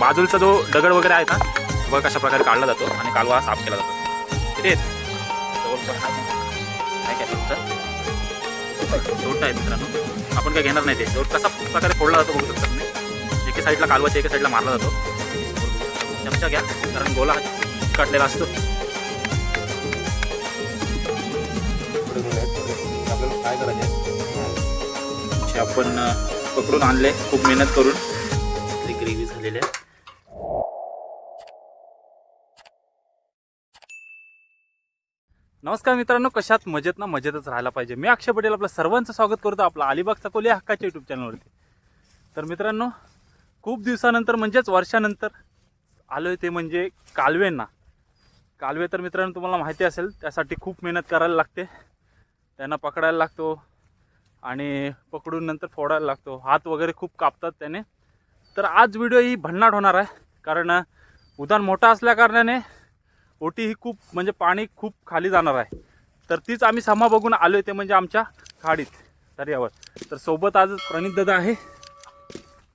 बाजूचा जो दगड वगैरे आहे ना तो बघा कशा प्रकारे काढला जातो आणि कालवा हा साफ केला जातो. किती आहे. जवळपास काय काय आहे मित्रांनो. आपण काय घेणार नाही ते. जोड कसा प्रकारे फोडला जातो बघू शकता तुम्ही. एके साईडला कालवाच्या एके साईडला मारला जातो. चमचा घ्या कारण गोला काढलेला असतो. आपल्याला काय करायचे आपण पकडून आणले. खूप मेहनत करून. ग्रेव्ही झालेली. आहे नमस्कार मित्रांनो कशात मजेत ना मजेतच राहायला पाहिजे. मी अक्षय पटेल आपलं सर्वांचं स्वागत करतो आपला अलिबागचा कोली हक्काच्या यूट्यूब चॅनलवरती तर मित्रांनो खूप दिवसानंतर म्हणजेच वर्षानंतर आलो आहे ते म्हणजे कालवेंना. कालवे तर मित्रांनो तुम्हाला माहिती असेल त्यासाठी खूप मेहनत करायला लागते. त्यांना पकडायला लागतो आणि पकडून नंतर फोडायला लागतो. हात वगैरे खूप कापतात त्याने. तर आज व्हिडिओ ही भन्नाट होणार आहे कारण उदान मोठा असल्या कारणाने ओटी ही खूप म्हणजे पाणी खूप खाली जाणार आहे. तर तीच आम्ही समा बघून आलो आहे ते म्हणजे आमच्या खाडीत दर्यावर. तर सोबत आज प्रणित दादा आहे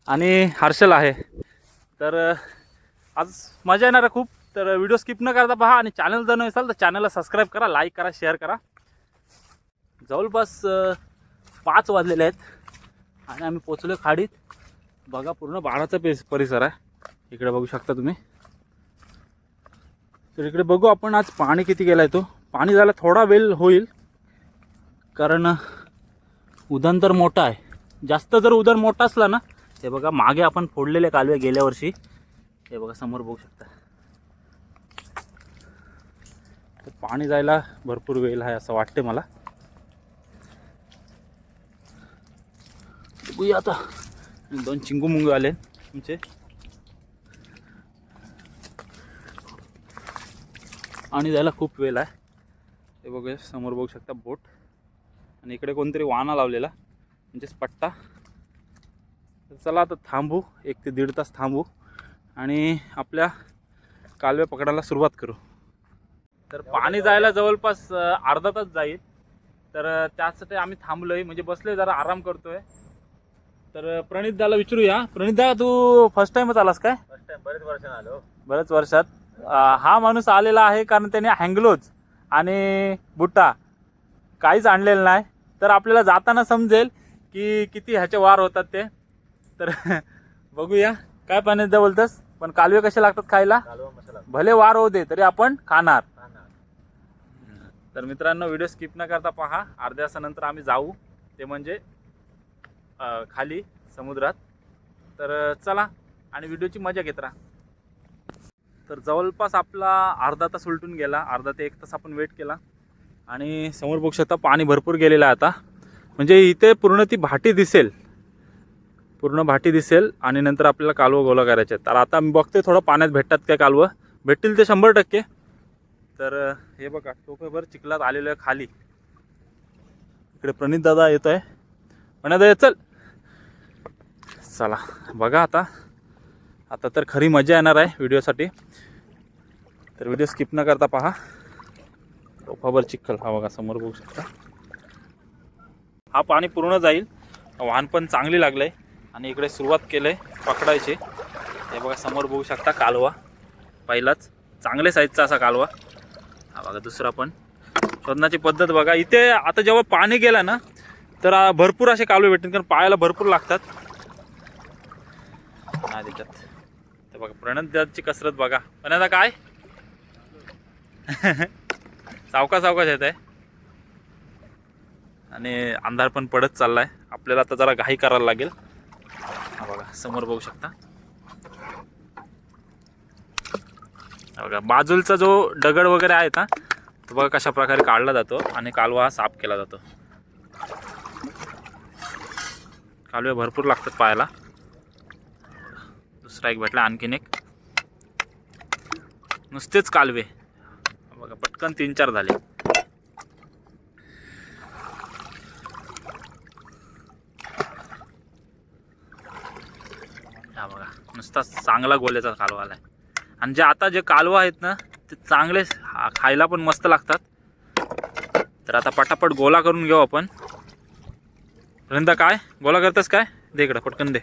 आणि हर्षल आहे. तर आज मजा येणार आहे खूप. तर व्हिडिओ स्किप न करता पहा आणि चॅनल जर नसाल तर चॅनलला सबस्क्राईब करा लाईक करा शेअर करा. जवळपास पाच वाजलेले आहेत आणि आम्ही पोचलो खाडीत. बघा पूर्ण बाळाचा पेस परिसर आहे. इकडे बघू शकता तुम्ही. तर इकडे बघू आपण आज पाणी किती गेलाय तो. पाणी जायला थोडा वेळ होईल कारण उदन तर मोठा आहे. जास्त जर उदन मोठा असला ना ते बघा मागे आपण फोडलेले कालवे गेल्या वर्षी. हे बघा समोर बघू शकता. तर पाणी जायला भरपूर वेळ आहे असं वाटते मला. बघूया आता. दोन चिंगू मुंगू आले तुमचे. आणि जायला खूप वेळ आहे. हे बघूया समोर बघू शकता बोट. आणि इकडे कोणतरी वाना लावलेला म्हणजेच पट्टा. तर चला आता थांबू एक ते दीड तास थांबू आणि आपल्या कालवे पकडायला सुरुवात करू. तर पाणी जायला जवळपास अर्धा तास जाईल. तर त्यासाठी आम्ही थांबलोय म्हणजे बसलोय जरा आराम करतोय. तर प्रणित दाला विचारूया. प्रणित दा तू फर्स्ट टाइमच आलास काय? फर्स्ट टाइम बरेच वर्षाने आलो बऱ्याच वर्षात. हा माणूस आलेला आहे कारण त्याने हँगलोज आणि बुट्टा काहीच आणलेलं नाही. तर आपल्याला जाताना समजेल की किती ह्याचे वार होतात ते. तर बघूया. काय पाण्यात बोलतस पण कालवे कसे लागतात खायला? भले वार होऊ दे तरी आपण खाणार. तर मित्रांनो व्हिडिओ स्किप न करता पहा. अर्ध्या तासानंतर आम्ही जाऊ. ते म्हणजे खाली समुद्रात. तर चला आणि व्हिडिओची मजा घेत राहा. तर जवळपास आपला अर्धा तास उलटून गेला. अर्धा ते एक तास आपण वेट केला. आणि समोर बघू शकता पाणी भरपूर गेलेलं आहे आता. म्हणजे इथे पूर्ण ती भाटी दिसेल. पूर्ण भाटी दिसेल आणि नंतर आपल्याला कालवं गोला करायचे तर आता मी बघते थोडं पाण्यात भेटतात काय कालवं? भेटतील ते शंभर टक्के. तर हे बघा टोपेभर चिखलात आलेलं आहे खाली. इकडे प्रणित दादा येत आहे प्रणित दादा चल. चला बघा आता. आता तर खरी मजा येणार आहे व्हिडिओसाठी. तर व्हिडिओ स्किप न करता पहा. टोफाभर चिखल हा बघा समोर बघू शकता. हा पाणी पूर्ण जाईल. वाहन पण चांगली लागलंय. आणि इकडे सुरुवात केलंय पकडायची. हे बघा समोर बघू शकता कालवा. पहिलाच चांगले साईजचा असा कालवा. हा बघा दुसरा पण. शोधण्याची पद्धत बघा. इथे आता जेव्हा पाणी गेलं ना तर भरपूर असे कालवे भेटतील कारण पायाला भरपूर लागतात. नाही देतात बघा प्रणतदाची कसरत बघा. पण आता काय? सावका सावकाच येत आहे. आणि अंधार पण पडत चाललाय. आपल्याला आता जरा घाई करायला लागेल. हा बघा समोर बघू शकता. बघा बाजूलचा जो दगड वगैरे आहे ना तो बघा कशा प्रकारे काढला जातो आणि कालवा हा साफ केला जातो. कालवे भरपूर लागतात पाहायला. स्ट्राईक भेटला आणखीन एक. नुसतेच कालवे. बघा पटकन तीन चार झाले. हा बघा नुसता चांगला गोल्याचा कालवा आलाय. आणि जे आता जे कालवा आहेत ना ते चांगले खायला पण मस्त लागतात. तर आता पटापट गोला करून घेऊ आपण. वृंदा काय? गोला करतेस काय? दे इकडं पटकन दे.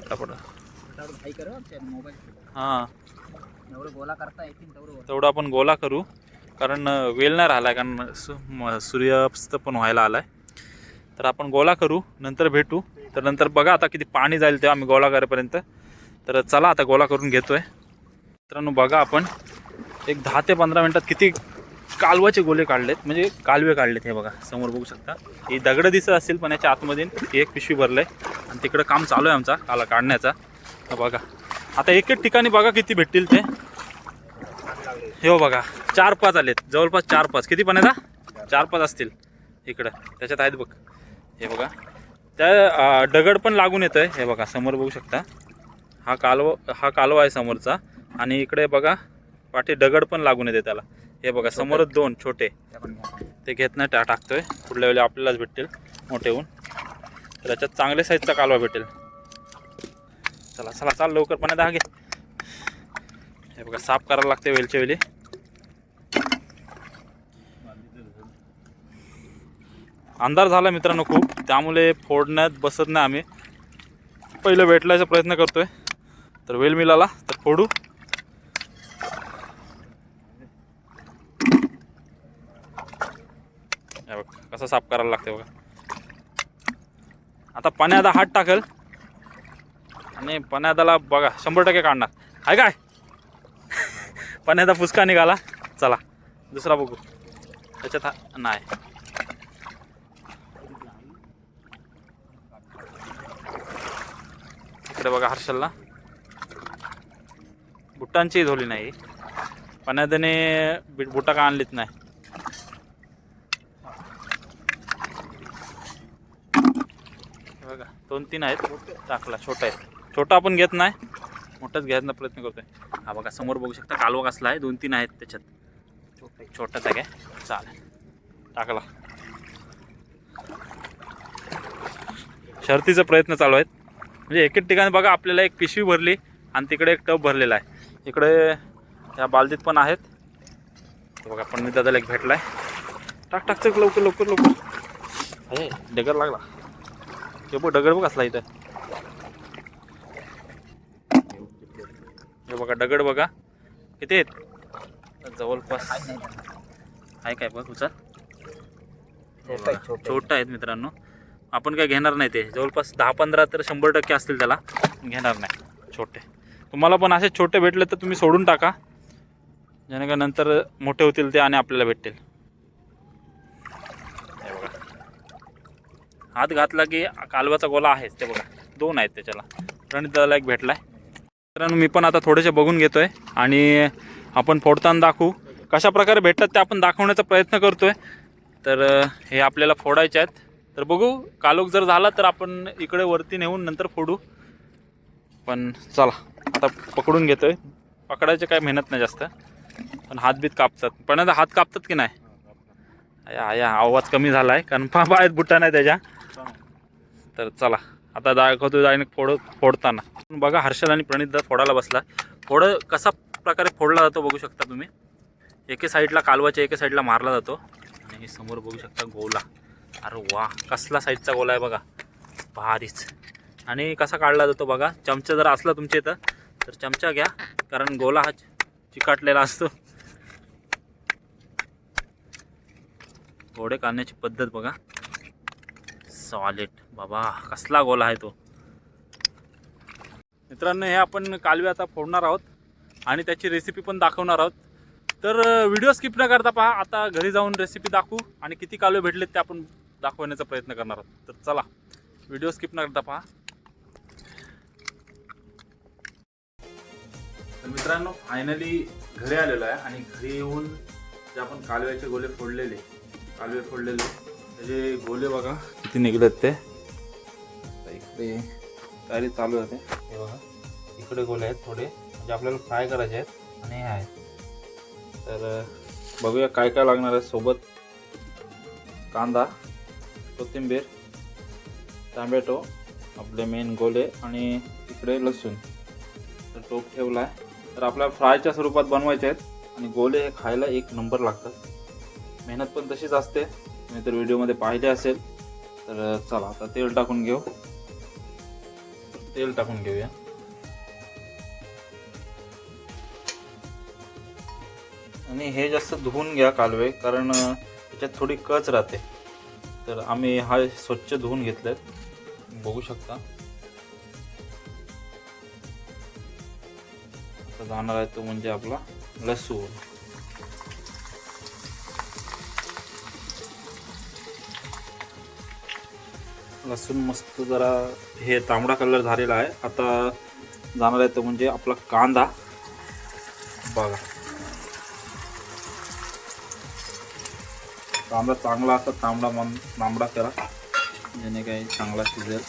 कर मोबाईल हां. तेवढं आपण गोला करू. कारण वेळ नाही राहिला कारण सूर्यास्त पण व्हायला आलाय. तर आपण गोला करू नंतर भेटू. तर नंतर बघा आता किती पाणी जाईल तेव्हा आम्ही गोला करेपर्यंत. तर चला आता गोला करून घेतोय. मित्रांनो बघा आपण. एक दहा ते पंधरा मिनटात किती कालवाचे गोले काढलेत. म्हणजे कालवे काढलेत हे बघा समोर बघू शकता. हे दगडं दिसत असतील पण याच्या आतमध्ये एक पिशवी भरलं आहे आणि तिकडं काम चालू आहे आमचा काला काढण्याचा. बघा. आता एक एक ठिकाणी बघा किती भेटतील ते. हे हो बघा चार पाच आलेत. जवळपास चार पाच. किती पण आहेत चार पाच असतील इकडं. त्याच्यात आहेत बघ. हे बघा. त्या दगड पण लागून येतं आहे हे बघा समोर बघू शकता. हा कालव हा कालवा आहे समोरचा. आणि इकडे बघा पाठी दगड पण लागून येते त्याला. हे बघा समोरच दोन छोटे. ते घेत नाही टाकतोय. पुढल्या वेळी आपल्यालाच भेटतील मोठे होऊन तर याच्यात चांगल्या साईजचा कालवा भेटेल. चला चला चाल लवकर पाण्यात हा घे. हे बघा साफ करायला लागते वेलच्या वेळी अंधार झाला मित्रांनो खूप. त्यामुळे फोडण्यात बसत नाही आम्ही. पहिलं भेटलायचा प्रयत्न करतोय. तर वेल मिळाला तर फोडू हे बघ कसं साफ करायला लागते बघा. आता पन्यादा हात टाकल. आणि पन्यादाला बघा शंभर टक्के काढणार. आहे काय? पन्यादा फुसका निघाला. चला दुसरा बघू. त्याच्यात हा नाही. इकडे बघा हर्षलला. बुट्टांची धोली नाही. पाण्यादाने बुटा का आणलीच नाही हे बघा दोन तीन आहेत. टाकला छोटा आहे छोटा आपण घेत नाही. मोठाच घ्यायचा प्रयत्न करतोय. हा बघा समोर बघू शकता कालवा कसला आहे. दोन तीन आहेत त्याच्यात. छोटाच आहे काय? चालेल. टाकला. शर्तीचा प्रयत्न चालू आहेत. म्हणजे एक एक ठिकाणी बघा आपल्याला एक पिशवी भरली आणि तिकडे एक टब भरलेला आहे. इकडे या बालदीत पण आहेत. बघा पण मी दादाला एक भेटला आहे टाक टाक चक लवकर लवकर लवकर. अरे डगर लागला. हे बघ दगड बघ असला इथं. हे बघा दगड बघा. किती आहेत? जवळपास. आहे काय बघ उचल. छोटं आहेत मित्रांनो. आपण काय घेणार नाही ते. जवळपास दहा पंधरा तर शंभर टक्के असतील त्याला. घेणार नाही. छोटे. तुम्हाला पण असे छोटे भेटले तर तुम्ही सोडून टाका. जेणे का नंतर मोठे होतील ते आणि आपल्याला भेटतील हे बघा हात घातला की कालवाचा गोला आहेच ते बघा. दोन आहेत त्याच्याला. प्रणित दादाला एक भेटलाय. मित्रांनो मी पण आता थोडेसे बघून घेतोय आणि आपण फोडताना दाखवू. कशा प्रकारे भेटतात ते आपण दाखवण्याचा प्रयत्न करतोय. तर हे आपल्याला फोडायचे आहेत. तर बघू कालोख जर झाला तर आपण इकडे वरती नेऊन नंतर फोडू. पण चला आता पकडून घेतोय. पकडायचे काय मेहनत नाही जास्त. पण हातबीत कापतात. पण आता हात कापतात की नाही? आया आवाज कमी झाला आहे कारण आहेत बुट्टा नाही त्याच्या. तर चला आता दाखवतो डायरेक्ट फोड फोडताना. बघा हर्षल आणि प्रणित दा फोडायला बसला फोड कसा प्रकारे फोडला जातो बघू शकता तुम्ही. एके साईडला कालवाच्या एके साईडला मारला जातो. आणि हे समोर बघू शकता गोला. अरे वा कसला साईडचा गोला आहे बघा. भारीच. आणि कसा काढला जातो बघा. चमचा जर असला तुमच्या इथं तर चमचा घ्या. कारण गोला हा चिकाटलेला असतो. घोडे काढण्याची पद्धत बघा. सॉलिड बाबा कसला गोला आहे तो. मित्रांनो हे आपण कालवे आता फोडणार आहोत आणि त्याची रेसिपी पण दाखवणार आहोत. तर व्हिडिओ स्किप न करता पहा आता घरी जाऊन रेसिपी दाखवू आणि किती कालवे भेटलेत ते आपण दाखवण्याचा प्रयत्न करणार आहोत. तर चला व्हिडिओ स्किप न करता पहा. तर मित्रांनो फायनली घरी आलेलो आहे आणि घरी येऊन जे आपण कालव्याचे गोले फोडलेले कालवे फोडलेले त्याचे गोले बघा किती निघलेत ते. इकडे तयारी चालू आहे हे बघा इकडे गोले आहेत थोडे. म्हणजे आपल्याला फ्राय करायचे आहेत आणि हे आहे तर बघूया काय काय लागणार आहे सोबत. कांदा कोथिंबीर टॅमॅटो आपले मेन गोले आणि इकडे लसूण. तर टोप ठेवला आहे. तर आपल्याला फ्रायच्या स्वरूपात बनवायचे आहेत. आणि गोले हे खायला एक नंबर लागतात. मेहनत पण तशीच असते. तुम्ही तर व्हिडिओमध्ये पाहिले असेल तर चला आता तेल टाकून घेऊ. तेल टाकून घेऊया. आणि हे जास्त धुवून घ्या कालवे कारण त्याच्यात थोडी कच राहते. तर आम्ही हा स्वच्छ धुवून घेतलं बघू शकता. जाणार आहे तो म्हणजे आपला लसूण. लसूण मस्त जरा हे तांबडा कलर झालेला आहे. आता जाणार आहे तो म्हणजे आपला कांदा. बघा. कांदा चांगला असा तांबडा मन तांबडा करा. ज्याने काही चांगला शिजेल.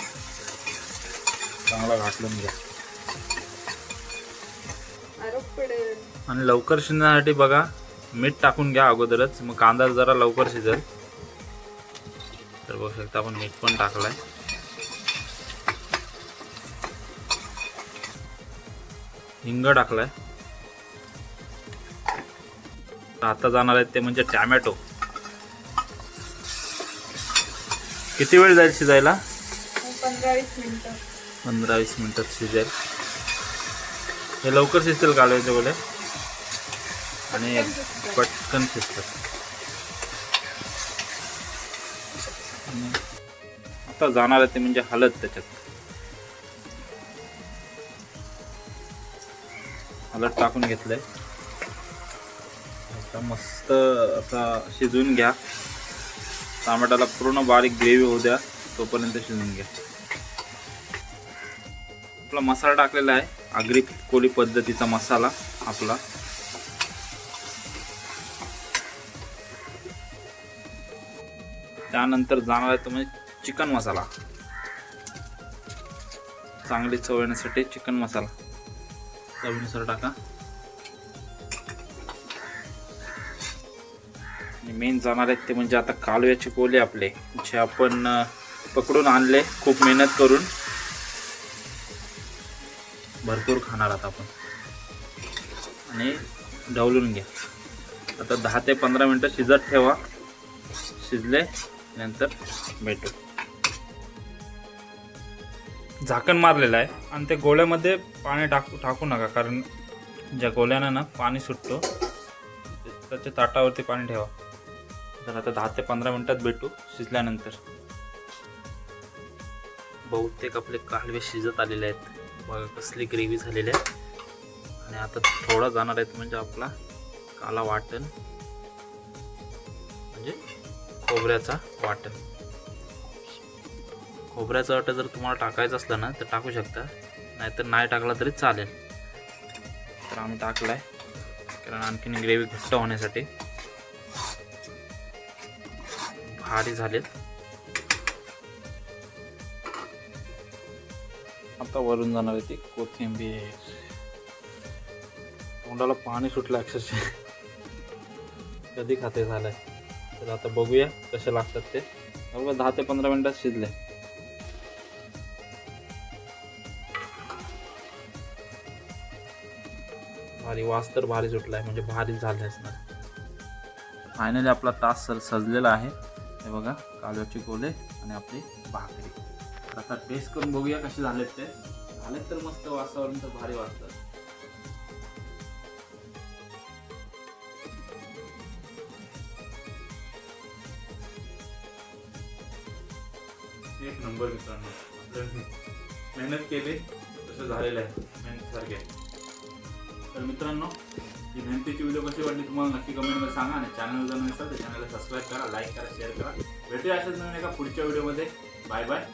चांगला घाटलून घ्या आणि लवकर शिजण्यासाठी बघा मीठ टाकून घ्या अगोदरच. मग कांदा जरा लवकर शिजेल. बघू शकता आपण मीठ पण टाकलाय. हिंग टाकलाय. आता जाणार आहेत ते म्हणजे टॅमॅटो. किती वेळ जाईल शिजायला? पंधरा वीस मिनिटं. पंधरा वीस मिनिटात शिजेल. हे लवकर शिजतील कालव्याचे बोले आणि पटकन शिजतात आता जाणार आहे ते म्हणजे हलत त्याच्यात. हलत टाकून घेतलंय. आता मस्त असा शिजवून घ्या. टमाट्याला पूर्ण बारीक ग्रेव्ही होऊ द्या तोपर्यंत शिजवून घ्या. आपला मसाला टाकलेला आहे आगरी कोळी पद्धतीचा मसाला आपला. त्यानंतर जाणार आहे तुम्ही चिकन मसाला. चांगली चव येण्यासाठी चिकन मसाला. चवीनुसार टाका. आणि मेन जाणार आहेत ते म्हणजे आता कालव्याचे कोले आपले जे आपण पकडून आणले खूप मेहनत करून. भरपूर खाणार आहात आपण. आणि ढवलून घ्या. आता दहा ते पंधरा मिनटं शिजत ठेवा. शिजले नंतर भेटू. झाकण मारलेलं आहे. आणि त्या गोळ्यामध्ये पाणी टाकू टाकू नका कारण ज्या गोळ्यानं ना पाणी सुटतो त्याच्या ताटावरती पाणी ठेवा. तर आता दहा ते पंधरा मिनटात भेटू शिजल्यानंतर. बहुतेक आपले कालवे शिजत आलेले आहेत. बघा कसली ग्रेव्ही झालेली आहे. आणि आता थोडा जाणार आहेत म्हणजे आपला काला वाटण. म्हणजे खोबऱ्याचा वाटण. खोबऱ्याचा वाटा जर तुम्हाला टाकायचं असलं ना तर टाकू शकता. नाहीतर नाही टाकला तरी चालेल. तर आम्ही टाकलाय. कारण आणखीन ग्रेव्ही घट्ट होण्यासाठी भारी झालेत. आता वरून जाणार आहे ती कोथिंबीर. तोंडाला पाणी सुटलं अक्षरशः. कधी खाते झालंय? तर आता बघूया कसे लागतात ते. बरोबर दहा ते पंधरा मिनिटात शिजले. भारी वास तर भारी सुटलाय म्हणजे भारीच झाले असणार. फायनली आपला तास सर सजलेला आहे. हे बघा कालव्याचे गोले आणि आपली भाकरी. तर आता टेस्ट करून बघूया कसे झालेत ते. झालेत तर मस्त वासावरून तर भारी वाटतं. एक नंबर मित्रांनो. मेहनत केली तसं झालेलं आहे. मेहनतीसारखे तर मित्रांनो ही मेहनतीची व्हिडिओ कशी वाटली तुम्हाला नक्की कमेंटमध्ये सांगा आणि चॅनल जर नसेल तर चॅनलला सबस्क्राईब करा लाईक करा शेअर करा. भेटूया अशाच नवीन एका पुढच्या व्हिडिओमध्ये बाय बाय